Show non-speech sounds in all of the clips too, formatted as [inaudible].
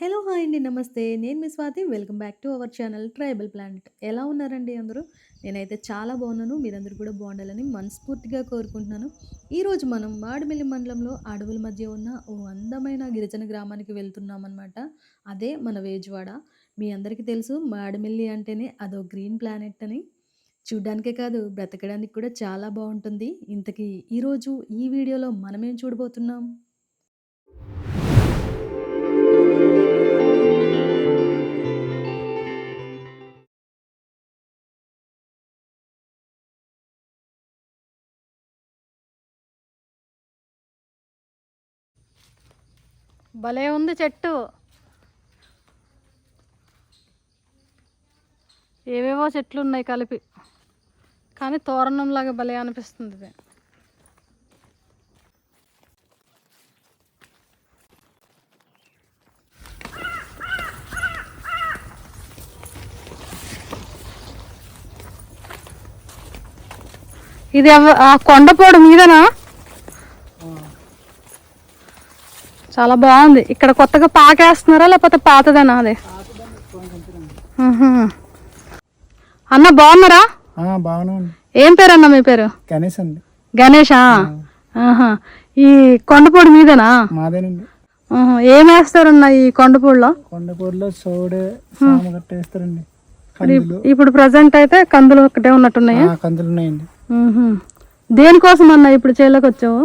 Hello hi అండి నమస్తే. నేను మీ Swathi. Welcome back to our channel tribal planet. ఎలా ఉన్నారండి అందరూ? నేనైతే చాలా బాగున్నాను. మీరందరూ కూడా బాగుండాలని మనస్ఫూర్తిగా కోరుకుంటున్నాను. ఈరోజు మనం మాడిమిల్లి మండలంలో అడవుల మధ్య ఉన్న ఓ అందమైన గిరిజన గ్రామానికి వెళ్తున్నాం అనమాట అదే మన వేజువాడ. మీ అందరికీ తెలుసు మాడిమిల్లి అంటేనే అదో గ్రీన్ ప్లానెట్ అని. చూడ్డానికే కాదు బ్రతకడానికి కూడా చాలా బాగుంటుంది. ఇంతకీ ఈరోజు ఈ వీడియోలో మనమేం చూడబోతున్నాం? భలే ఉంది చెట్టు. ఏవేవో చెట్లు ఉన్నాయి కలిపి. కానీ తోరణంలాగా భలే అనిపిస్తుంది ఇది. ఇది ఆ కొండపోడు మీదనా? చాలా బాగుంది. ఇక్కడ కొత్తగా పాకేస్తున్నారా లేకపోతే పాతదేనా అదే. అన్న బాగున్నారా? ఏం పేరు అన్న మీ పేరు? గణేష్ అండి. గణేషా. ఈ కొండపూడి మీదేనా? మాదేనండి. ఏం వేస్తారన్న ఈ కొండపూడిలో? కొండపూర్లో సోడే వేస్తారండి. ఇప్పుడు ప్రజెంట్ అయితే కందులు ఒకటే ఉన్నట్టున్నాయి? కందులు ఉన్నాయండి దేనికోసం అన్న ఇప్పుడు చేలోకి వచ్చావు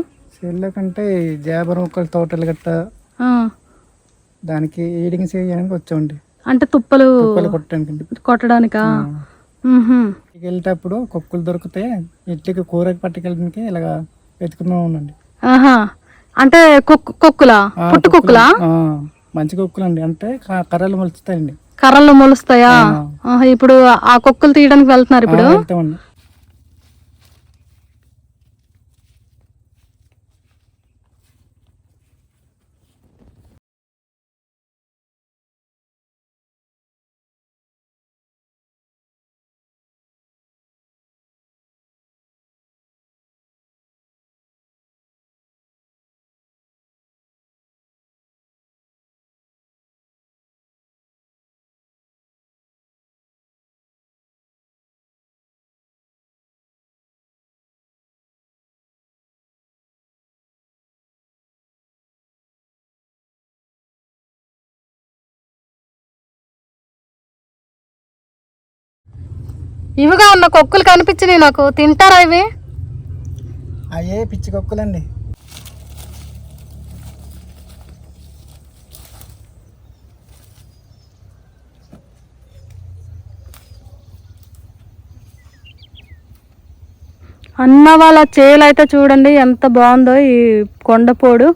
చేళ్ళ కంటే జాబర్ మొక్కలు తోటలు గట్ట. దానికి ఏడింగ్ చేయడానికి వచ్చామండి. అంటే తుప్పలు కుక్కలు కొట్టడానికి? కొట్టడానికా. వెళ్ళేటప్పుడు కుక్కలు దొరికితే ఇంటికి కూర పట్టుకెళ్ళడానికి ఇలాగా వెతుకుతూ ఉండండి ఆహా. అంటే కుక్ కుక్కులా? పుట్టు కుక్కులా. మంచి కుక్కలు అండి అంటే కర్రలు మొలుస్తాయండి. కర్రలు మొలుస్తాయా? ఇప్పుడు ఆ కుక్కలు తీయడానికి వెళ్తున్నారు ఇప్పుడు? ఇవిగా ఉన్న కుక్కలు కనిపించినాయి నాకు. తింటారా ఇవి? అయ్యే పిచ్చి కుక్కలండి. అన్న వాళ్ళ చేలు అయితే చూడండి ఎంత బాగుందో ఈ కొండపోడు.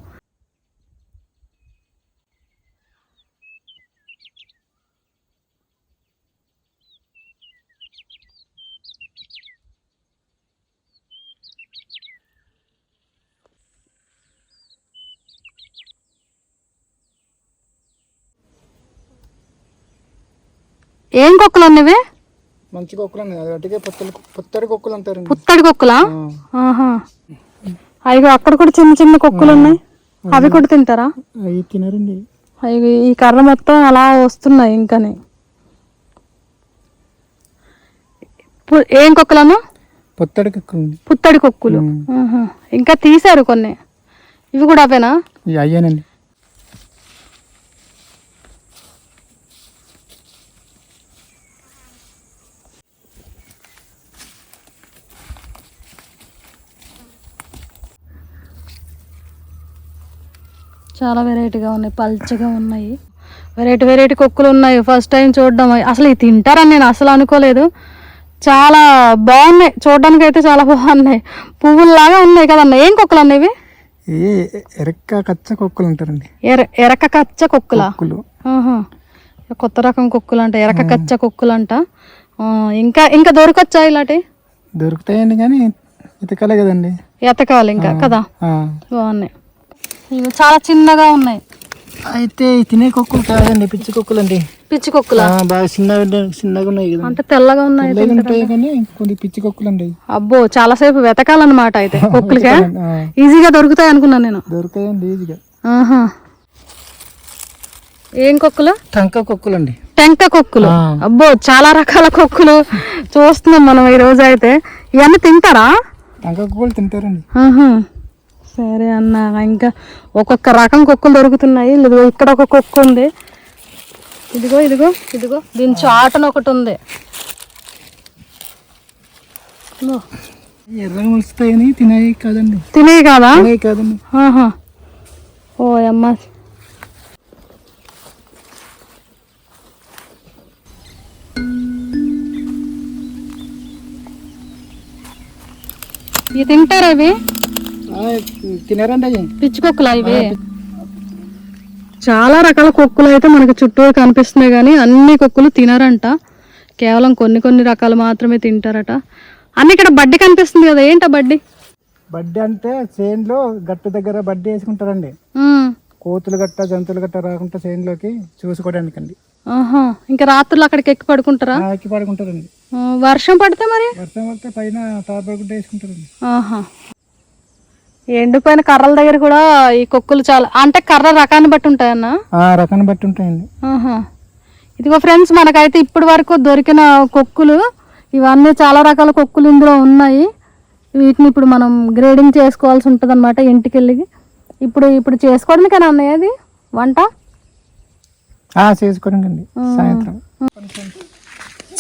ఏం కుక్కలు ఉన్నవి మంచి అటుకే పుత్తలు పుత్తడి కుక్కలు అంటారండి పుత్తడి కుక్కలా? అయ్యో అక్కడ కూడా చిన్న చిన్న కుక్కలు ఉన్నాయి. అవి కూడా తింటారా? అవి తినరండి. అవి ఈ కర్ర మొత్తం అలా వస్తున్నాయి ఇంకని. పు- ఏం కుక్కలను పుత్తడి కుక్కలండి. పుత్తడి కుక్కులు. ఇంకా తీశారు కొన్ని. ఇవి కూడా అవేనా? అయ్యానండి. చాలా వెరైటీగా ఉన్నాయి పల్చగా ఉన్నాయి. వెరైటీ వెరైటీ కుక్కలు ఉన్నాయి. ఫస్ట్ టైం చూడడం. అసలు ఇవి తింటారని నేను అసలు అనుకోలేదు. చాలా బాగున్నాయి. చూడడానికి అయితే చాలా బాగున్నాయి. పువ్వుల్లాగా ఉన్నాయి కదన్న. ఏం కుక్కలు అన్న ఇవి? ఇవి ఎరక్క కచ్చ కుక్కలు అంటారండి. ఎర ఎరక కచ్చ కుక్కలా. కొత్త రకం కుక్కలు అంట ఎరక కచ్చ కుక్కలు అంట ఇంకా ఇంకా దొరకచ్చా ఇలాంటి? దొరుకుతాయండి కానీ ఇతకలే కదండి. ఎతకాలి ఇంకా కదా. బాగున్నాయి. ఇవి చాలా చిన్నగా ఉన్నాయి. అయితే తినే కుక్కలు కాదండి పిచ్చి కుక్కలు అండి పిచ్చి కుక్కలా? బాగా చిన్నగా చిన్నగా ఉన్నాయి కదా అంటే తెల్లగా ఉన్నాయి తెల్లగా ఉంటాయి కానీ కొన్ని పిచ్చి కుక్కలు అండి అబ్బో చాలాసేపు వెతకాలన్నమాట అయితే [laughs] కుక్కలకే. ఈజీగా దొరుకుతాయి అనుకున్నాను నేను. దొరుకుతాయండి ఈజీగా. ఆహా. ఏం కొక్కులు? టంక కుక్కలు అండి టెంక కొక్కులు. అబ్బో చాలా రకాల కొక్కులు. చూస్తున్నాం మనం ఈ రోజు అయితే. ఇవన్నీ తింటారా? టంక కుక్కలు తింటారండి. సరే అన్న ఇంకా ఒక్కొక్క రకం కుక్కలు దొరుకుతున్నాయి. ఇదిగో ఇక్కడ ఒక కుక్క ఉంది. ఇదిగో ఇదిగో ఇదిగో దీని చాటన ఒకటి ఉంది. ఎర్రగా తినేవి కాదండి. తినేవి కాదా? కాదండి. ఓ అమ్మ. ఇవి తింటారా ఆ, తినారండి అవి పిచ్చి కుక్కలా ఇవి? చాలా రకాల కుక్కలు అయితే మనకి చుట్టూరు కనిపిస్తున్నాయి కానీ అన్ని కుక్కలు తినరంట. కేవలం కొన్ని కొన్ని రకాలు మాత్రమే తింటారట. అన్ని ఇక్కడ బడ్డీ కనిపిస్తుంది కదా ఏంటా బడ్డీ? బడ్డీ అంటే చేనులో గట్టు దగ్గర బడ్డీ వేసుకుంటారండి. కోతులు గట్ట జంతువులు గట్ట రాకుండా చేనులోకి చూసుకోవడానికి అండి ఆహా ఇంకా రాత్రులు అక్కడికి ఎక్కి పడుకుంటారా? ఎక్కి పడుకుంటారండి. వర్షం పడితే మరి? వర్షం పడితే పైన తాపడుకుంటే వేసుకుంటారండి. ఆహా. ఎండిపోయిన కర్రల దగ్గర కూడా ఈ కుక్కలు చాలా అంటే కర్ర రకాన్ని బట్టి ఉంటాయన్న? ఆ రకాన్ని బట్టి ఉంటాయండి. ఆహా. ఇదిగో ఫ్రెండ్స్ మనకైతే ఇప్పటి వరకు దొరికిన కొక్కులు ఇవన్నీ చాలా రకాల కొక్కులు ఇందులో ఉన్నాయి. వీటిని ఇప్పుడు మనం గ్రేడింగ్ చేసుకోవాల్సి ఉంటుంది అనమాట ఇంటికి వెళ్ళి ఇప్పుడు ఇప్పుడు చేసుకోవడానికేనా అన్నయ్య అది వంట? ఆ చేసుకోరండి సాయంత్రం.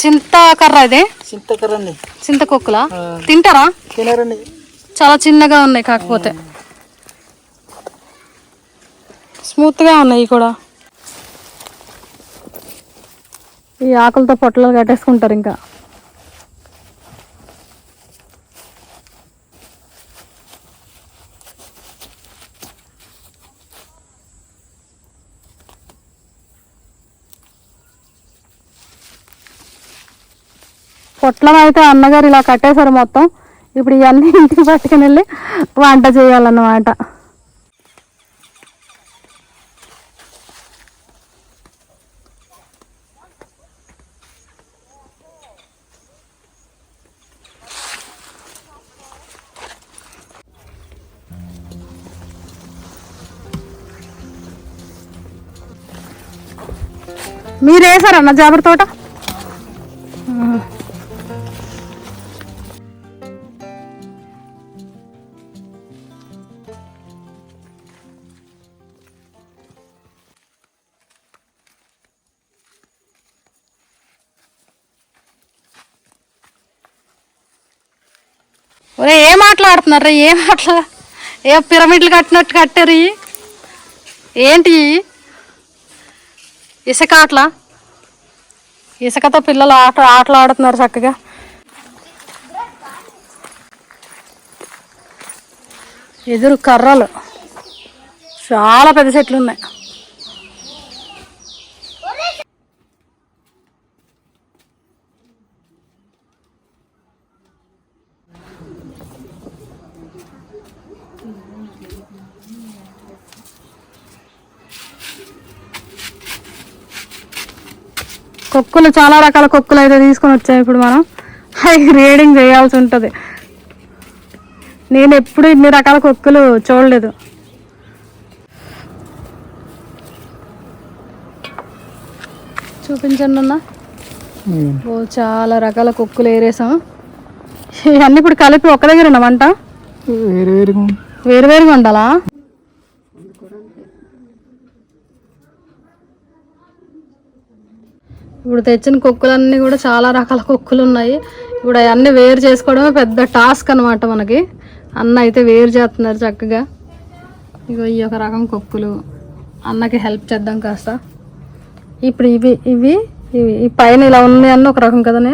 చింత కర్ర ఇదే? చింతకరండి చింత కొక్కులా? తింటారా? తినారండి. చాలా చిన్నగా ఉన్నాయి కాకపోతే. స్మూత్గా ఉన్నాయి కూడా. ఈ ఆకులతో పొట్టలు కట్టేసుకుంటారు ఇంకా. పొట్లం అయితే అన్నగారు ఇలా కట్టేశారు మొత్తం. ఇప్పుడు ఇవన్నీ ఇంటికి పట్టుకుని వెళ్ళి వంట చేయాలన్నమాట. మీరేసారన్న జాబర్ తోట? ఒరే ఏం మాట్లాడుతున్నారా ఏం మాట్లా? ఏ పిరమిడ్లు కట్టినట్టు కట్టారు ఏంటి ఇసుక ఆటలా ఇసుకతో పిల్లలు ఆట ఆటలు ఆడుతున్నారు చక్కగా. ఎదురు కర్రలు. చాలా పెద్ద చెట్లు ఉన్నాయి. కుక్కలు చాలా రకాల కుక్కలు అయితే తీసుకొని వచ్చాయి ఇప్పుడు మనం. అవి రీడింగ్ చేయాల్సి ఉంటుంది. నేను ఎప్పుడు ఇన్ని రకాల కుక్కలు చూడలేదు. చూపించండి అన్న. ఓ చాలా రకాల కుక్కలు ఏరేసాం. ఇవన్నీ ఇప్పుడు కలిపి ఒక్క దగ్గర వేరుగా వేరు వేరుగా ఉండాలా? ఇప్పుడు తెచ్చిన కుక్కలన్నీ కూడా చాలా రకాల కుక్కలు ఉన్నాయి. ఇప్పుడు అవన్నీ వేరు చేసుకోవడమే పెద్ద టాస్క్ అనమాట మనకి. అన్న అయితే వేరు చేస్తున్నారు చక్కగా. ఇగో ఈ ఒక రకం కుక్కలు. అన్నకి హెల్ప్ చేద్దాం కాస్త. ఇప్పుడు ఇవి ఇవి ఇవి ఈ పైన ఇలా ఉన్నాయి అన్న ఒక రకం కదనే.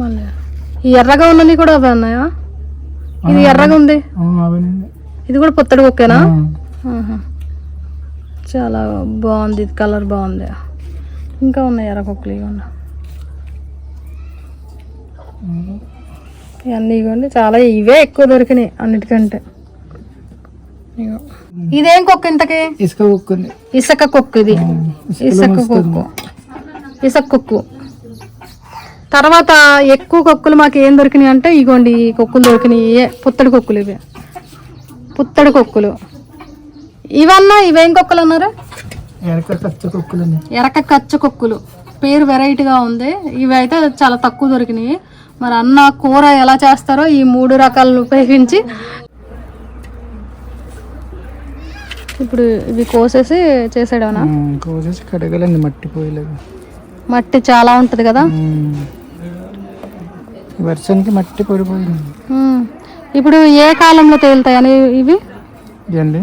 మళ్ళీ. ఈ ఎర్రగా ఉన్నది కూడా అవే ఉన్నాయా ఇది ఎర్రగా ఉంది? ఇది కూడా పొత్తడి కుక్కేనా. చాలా బాగుంది కలర్ బాగుంది. ఇంకా ఉన్నాయి ఎర్ర కుక్కలు ఇవ్వండి ఇవన్నీ ఇవ్వండి చాలా ఇవే ఎక్కువ దొరికినాయి అన్నిటికంటే. ఇదేం కుక్క ఇంతకి? ఇసుక కుక్కండి ఇసుక కుక్క ఇది. ఇసుక కుక్కు. ఇసుక కుక్కు. తర్వాత ఎక్కువ కుక్కలు మాకు ఏం దొరికినాయి అంటే ఇగోండి ఈ కుక్కలు దొరికినాయి పుత్తడి కుక్కలు ఇవి. పుత్తడి కుక్కలు. ఇవన్నా ఇవేం కుక్కలు అన్నారు? ఎరక కచ్చ కుక్కులు. పేరు వెరైటీగా ఉంది. ఇవి అయితే చాలా తక్కువ దొరికినాయి. మరి అన్న కూర ఎలా చేస్తారో ఈ మూడు రకాలను ఉపయోగించి ఇప్పుడు ఇవి కోసేసి చేసాడవనా కోసేసి మట్టి పోయలేదు మట్టి చాలా ఉంటుంది కదా? వర్షానికి మట్టి పడిపోయింది. ఇప్పుడు ఏ కాలంలో తేలుతాయని ఇవి? ఇదండి?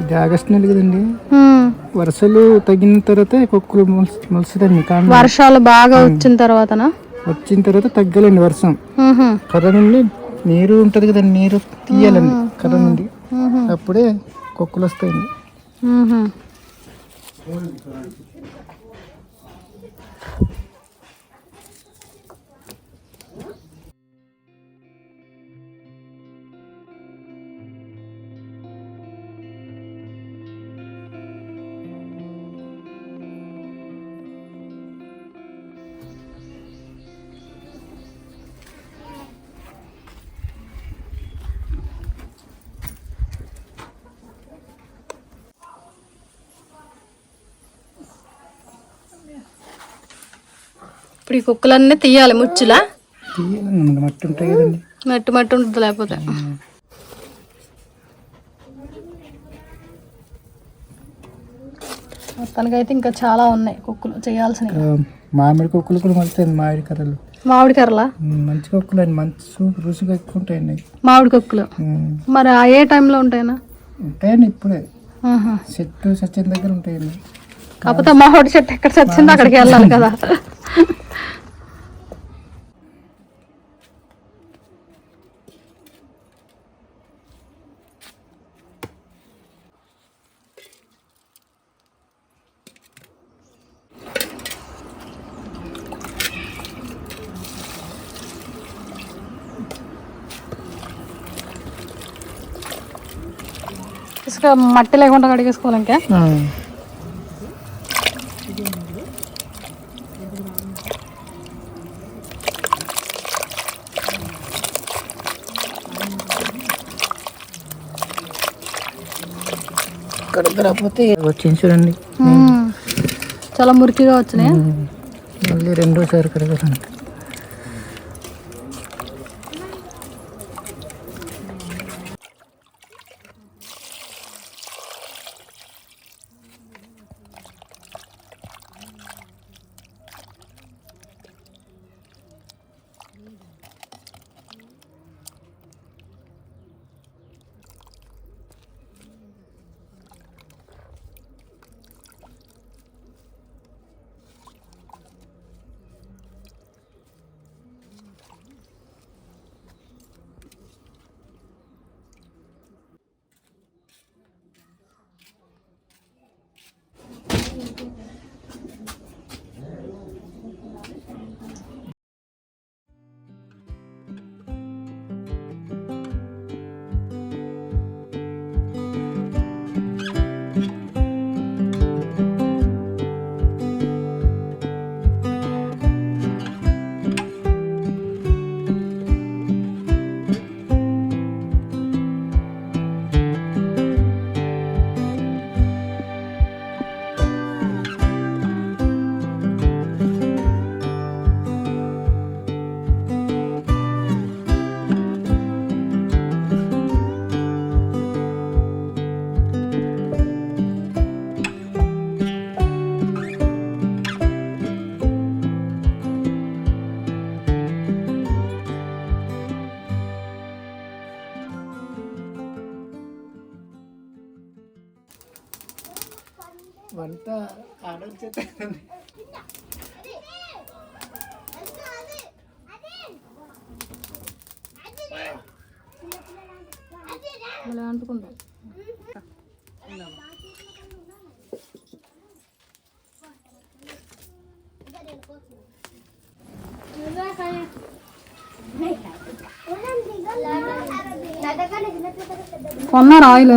ఇది ఆగస్టు నెల కదండి. వర్షాలు తగిన తర్వాత కుక్కలు మొలుస్తుందండి కానీ వర్షాలు బాగా వచ్చిన తర్వాతనా? వచ్చిన తర్వాత తగ్గాలండి వర్షం. కర్ర నుండి నీరు ఉంటుంది కదండి నీరు తీయాలండి కర్ర నుండి. అప్పుడే కుక్కలు వస్తాయండి. ఉహు. ఇప్పుడు ఈ కుక్కలన్నీ తీయాలి ముచ్చులా? మట్టి ఉంటాయి కదండి. మట్టి మట్టి ఉంటుంది లేకపోతే. మొత్తానికైతే ఇంకా చాలా ఉన్నాయి కుక్కలు చేయాల్సినవి. ఆ, మామిడి కుక్కలు కూడా మొలుతాయండి మామిడి కర్రలు. మామిడి కర్రలా? మంచి కుక్కలు అండి మంచి రుచిగా ఎక్కువ ఉంటాయండి. మామిడి కుక్కలు. మరి ఆ ఏ టైంలో ఉంటాయినా ఉంటాయండి ఇప్పుడే. చెట్టు సచిన దగ్గర ఉంటాయండి. కాకపోతే మామిడి చెట్టు ఎక్కడ చచ్చిందో అక్కడికి వెళ్ళాలి [laughs] కదా. ఇసుక మట్టి లేకుండా కడిగేసుకోవాలి ఇంకా. కడగకపోతే వచ్చింది చూడండి. చాలా మురికిగా వచ్చినాయి? మళ్ళీ రెండోసారి కడగాలండి కొన్నారు ఆయిల్?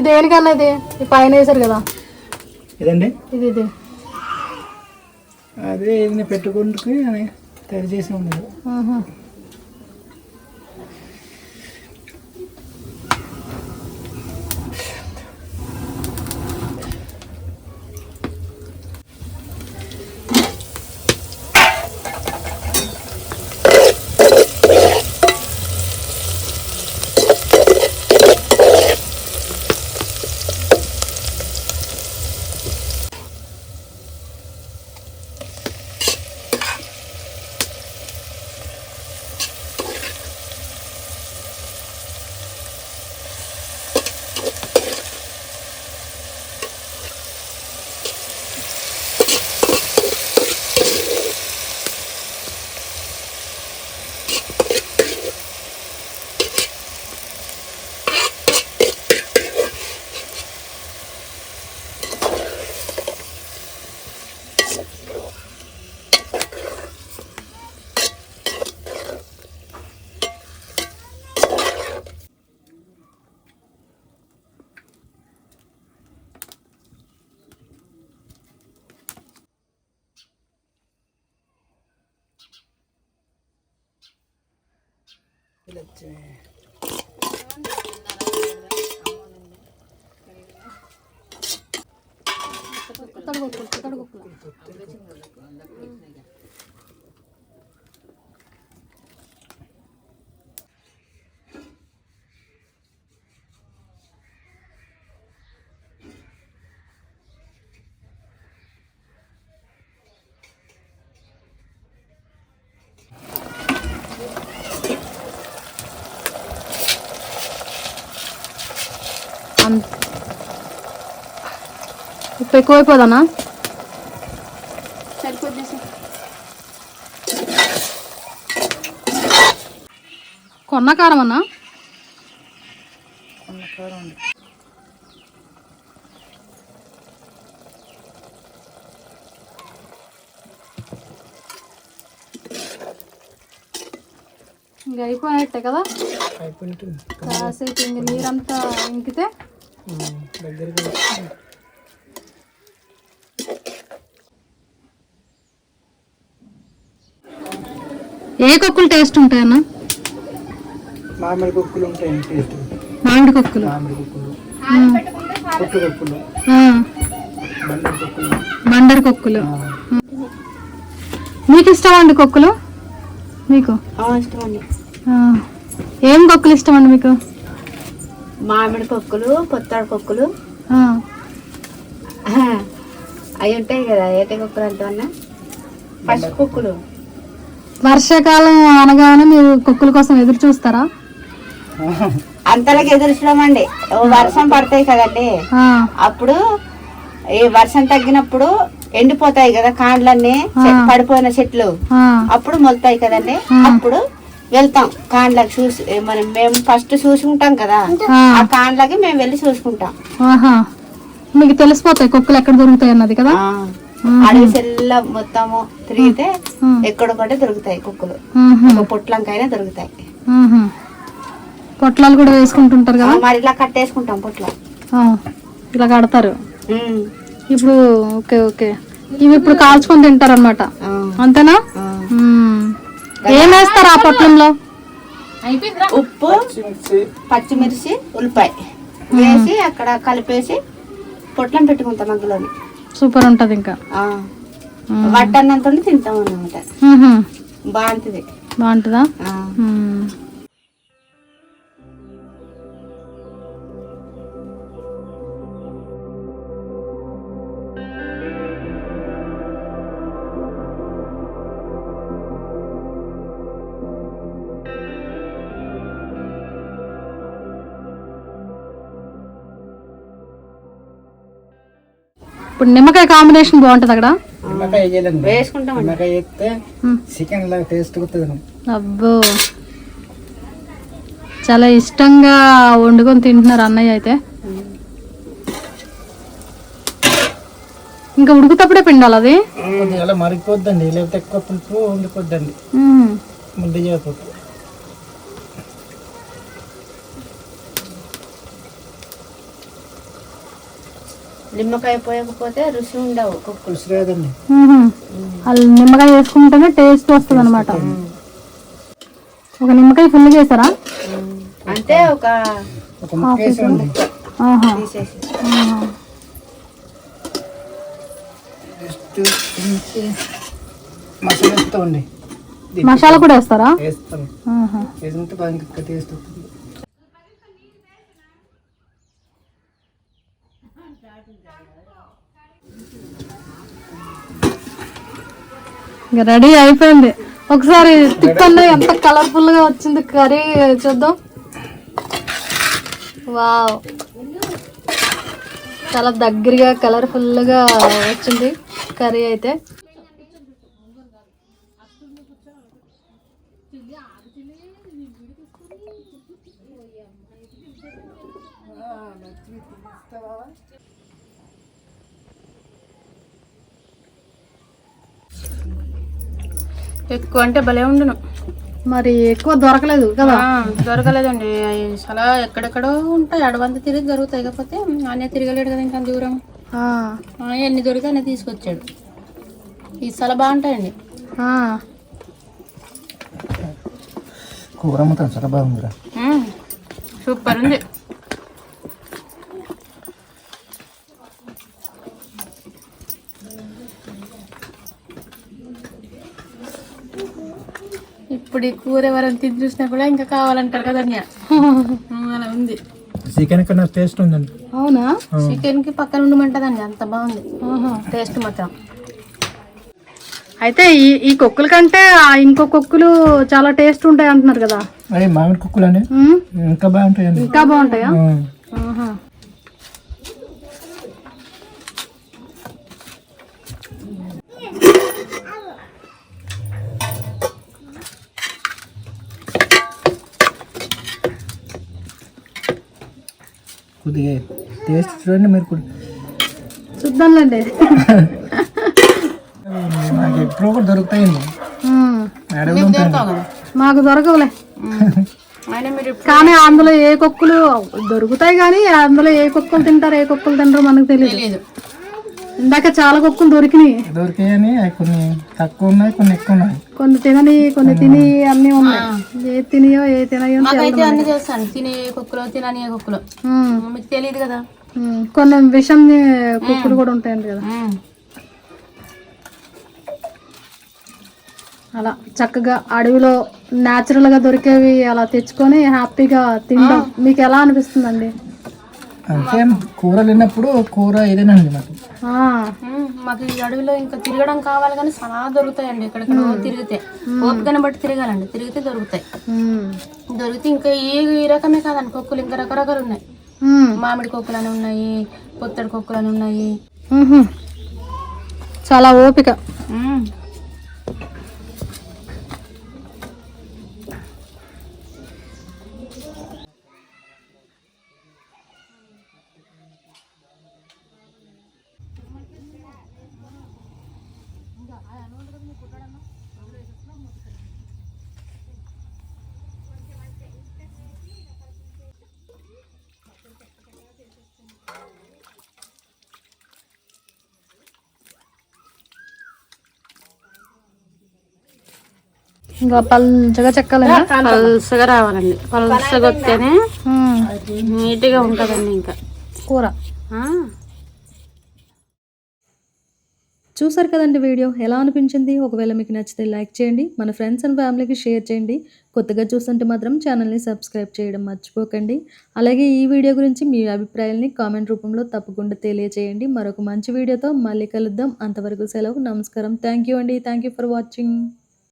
ఇది దేనికన్నా ఇది? ఈ పైన వేసారు కదా. ఇదండి ఇది ఇది. అదే ఇది పెట్టుకుంటూ అని తయారు చేసి ఉండదు. ఉప్పు ఎక్కువైపోదనా కొన్న కారం అన్నా ఇంకా అయిపోయినట్టే కదా? అయిపోయినట్టు కాసేపు ఇంక నీరంతా ఇంకితే? దగ్గరికి ఏ కొక్కులు టేస్ట్ ఉంటాయన్న మామిడి కుక్కులు ఉంటాయి టేస్ట్ మామిడి కొక్కులు. మామిడి కుక్కులు. పొట్టు కుక్కులు. బండర్ కొక్కులు. మీకు ఇష్టం అండి కొక్కులు? మీకు? ఇష్టం అండి. ఆ, ఏం కొక్కులు ఇష్టం అండి మీకు? మామిడి కొక్కులు పొత్తాడు కొక్కులు. ఆ, అవి ఉంటాయి కదా ఏట కొక్కులు అంటే పసుపు కుక్కులు. వర్షాకాలం అనగానే మీరు కొక్కుల కోసం ఎదురు చూస్తారా? అంతలోకి ఎదురుచడం అండి ఓ వర్షం పడతాయి కదండి. అప్పుడు ఈ వర్షం తగ్గినప్పుడు ఎండిపోతాయి కదా కాండ్లన్నీ పడిపోయిన చెట్లు. అప్పుడు మొలుతాయి కదండి. అప్పుడు వెళ్తాం కాండ్లకు చూసి మనం మేము ఫస్ట్ చూసుకుంటాం కదా. ఆ. కాండ్లకి మేము వెళ్ళి చూసుకుంటాం. మీకు తెలిసిపోతాయి కొక్కులు ఎక్కడ దొరుకుతాయి అన్నది కదా? ఆ. అడవి సెల్ల మొత్తము తిరిగితే ఎక్కడొకటి దొరుకుతాయి కుక్కలు. ఒక పొట్లంకైనా దొరుకుతాయి. పొట్లాలు కూడా వేసుకుంటుంటారు కదా? మరి ఇలా కట్టేసుకుంటాం పొట్ల. ఆ, ఇలా కడతారు. ఇప్పుడు ఓకే ఓకే. ఇవి ఇప్పుడు కాల్చుకొని తింటారు అనమాట. అంతేనా. ఏం వేస్తారు ఆ పొట్లంలో? ఉప్పు మిర్చి పచ్చిమిర్చి ఉల్లిపాయ. వేసి అక్కడ కలిపేసి పొట్లం పెట్టుకుంటాం అందులోని. సూపర్ ఉంటది ఇంకా. ఆ. వట్టన్నంతో తింటాం అన్నమాట. మ్మ్హ. బాగుంటుంది. బాగుంటుందా? ఇప్పుడు నిమ్మకాయ కాంబినేషన్ బాగుంటుంది అక్కడ? నిమ్మకాయ వేయాలండి వేసుకుంటాం అండి నిమ్మకాయ వేస్తే చికెన్ లాగా టేస్ట్ వస్తుంది అబ్బో. చాలా ఇష్టంగా వండుకొని తింటున్నారు అన్నయ్య అయితే. ఇంకా ఉడుకుతప్పుడే పిండాలి అది? అలా మరిగిపోద్దండి. లేకపోతే ఎక్కువ పులుపు ఉండిపోద్దండి. ముద్ద చేయకపోతే నిమ్మకాయ పోయకపోతే రుచి ఉండవు. అది నిమ్మకాయ వేసుకుంటేనే టేస్ట్ వస్తుంది అనమాట ఒక నిమ్మకాయ ఫుల్ చేస్తారా అంటే ఒక మసాలా కూడా వేస్తారా? వేస్తాం. టేస్ట్ ఇంకా రెడీ అయిపోయింది. ఒకసారి తిప్పండి ఎంత కలర్ఫుల్గా వచ్చింది కర్రీ చూద్దాం. వావ్. చాలా దగ్గరగా కలర్ఫుల్గా వచ్చింది కర్రీ అయితే. ఎక్కువ అంటే భలే ఉండును. మరి ఎక్కువ దొరకలేదు కదా? ఆ, దొరకలేదండి. అవి చాలా ఎక్కడెక్కడో ఉంటాయి. అడవంత తిరిగి దొరుకుతాయి కాకపోతే ఆయన తిరగలేడు కదా ఇంకా దూరం. ఎన్ని దొరికితే అన్ని తీసుకొచ్చాడు. ఈ చాలా బాగుంటాయండి. ఆ. కూర చాలా బాగుందిరా. సూపర్ ఉంది. ఇప్పుడు ఈ కూర ఎవరైనా తిని చూసినా కూడా ఇంకా కావాలంటారు కదా అన్య [laughs] అలా ఉంది. చికెన్ కన్నా టేస్ట్ ఉందండి. అవునా? చికెన్కి పక్కన ఉండమంటదండి అంత బాగుంది. టేస్ట్ మాత్రం. అయితే ఈ ఈ కుక్కల కంటే ఆ ఇంకో కుక్కలు చాలా టేస్ట్ ఉంటాయి అంటున్నారు కదా. అదే మామిడి కుక్కలు అండి ఉమ్, ఇంకా బాగుంటాయండి. ఇంకా బాగుంటాయా? కొద్దిగా టేస్ట్ చూడండి మీరు కూడా. చూద్దాంలేండి. నాకు ఎప్పుడో కూడా దొరుకుతాయండి. మాకు దొరకవులే. కానీ అందులో ఏ కుక్కలు దొరుకుతాయి కానీ అందులో ఏ కుక్కలు తింటారు ఏ కుక్కలు తింటారో మనకు తెలియదు ఇందాక చాలా కుక్కలు దొరికినాయి. దొరికాయని కొన్ని తక్కువ ఉన్నాయి కొన్ని ఎక్కువ ఉన్నాయి. కొన్ని తినని కొన్ని తిని అన్నీ ఉన్నాయి. ఏ తినియో ఏ తినయో మాకైతే అన్ని చేస్తాను తినే కుక్కలు తినని కుక్కలు. మీకు తెలియదు కదా? కొన్ని విషం కుక్కలు కూడా ఉంటాయండి కదా. అలా చక్కగా అడవిలో natural గా దొరికేవి అలా తెచ్చుకొని హ్యాపీగా తినడం మీకు ఎలా అనిపిస్తుందండి? అంతే కూర లేనప్పుడు కూర నాకు ఆ, మ్మ్. మాకు ఈ అడవిలో ఇంకా తిరగడం కావాలి కానీ చాలా దొరుకుతాయండి. ఎక్కడెక్కడో తిరిగితే ఓపికని బట్టి తిరగాలండి. తిరిగితే దొరుకుతాయి. దొరికితే ఇంకా ఈ ఈ రకమే కాదండి. కొక్కులు ఇంకా రకరకాలు ఉన్నాయి. మామిడి కొక్కులు అని ఉన్నాయి పొత్తడి కొక్కులు అని ఉన్నాయి. చాలా ఓపిక. ఇంకా పల్చగా చెక్కాలేనా? పల్సగా రావాలండి. పల్సగా వస్తేనే నీట్గా ఉంటుందండి ఇంకా. కూర. చూసారు కదండి వీడియో? ఎలా అనిపించింది? ఒకవేళ మీకు నచ్చితే లైక్ చేయండి. మన ఫ్రెండ్స్ అండ్ ఫ్యామిలీకి షేర్ చేయండి. కొత్తగా చూస్తుంటే మాత్రం ఛానల్ని సబ్స్క్రైబ్ చేయడం మర్చిపోకండి. అలాగే ఈ వీడియో గురించి మీ అభిప్రాయాల్ని కామెంట్ రూపంలో తప్పకుండా తెలియజేయండి మరొక మంచి వీడియోతో మళ్ళీ కలుద్దాం. అంతవరకు సెలవు. నమస్కారం. థ్యాంక్ యూ అండి. Thank you for watching.